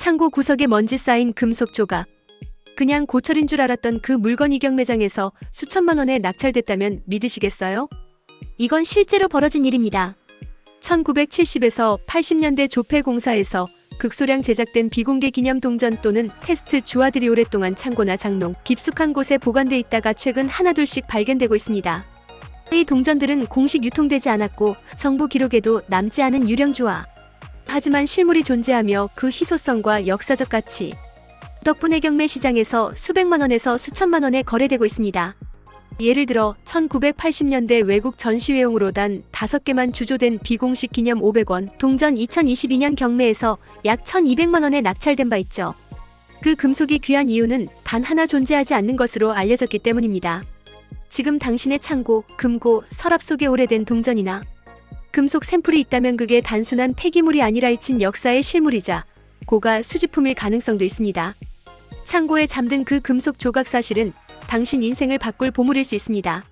창고 구석에 먼지 쌓인 금속 조각. 그냥 고철인 줄 알았던 그 물건 이경 매장에서 수천만 원에 낙찰됐다면 믿으시겠어요? 이건 실제로 벌어진 일입니다. 1970에서 80년대 조폐 공사에서 극소량 제작된 비공개 기념 동전 또는 테스트 주화들이 오랫동안 창고나 장롱, 깊숙한 곳에 보관돼 있다가 최근 하나둘씩 발견되고 있습니다. 이 동전들은 공식 유통되지 않았고 정부 기록에도 남지 않은 유령 주화. 하지만 실물이 존재하며 그 희소성과 역사적 가치. 덕분에 경매 시장에서 수백만 원에서 수천만 원에 거래되고 있습니다. 예를 들어 1980년대 외국 전시회용으로 단 5개만 주조된 비공식 기념 500원 동전 2022년 경매에서 약 1200만 원에 낙찰된 바 있죠. 그 금속이 귀한 이유는 단 하나 존재하지 않는 것으로 알려졌기 때문입니다. 지금 당신의 창고, 금고, 서랍 속에 오래된 동전이나 금속 샘플이 있다면 그게 단순한 폐기물이 아니라 잊힌 역사의 실물이자 고가 수집품일 가능성도 있습니다. 창고에 잠든 그 금속 조각 사실은 당신 인생을 바꿀 보물일 수 있습니다.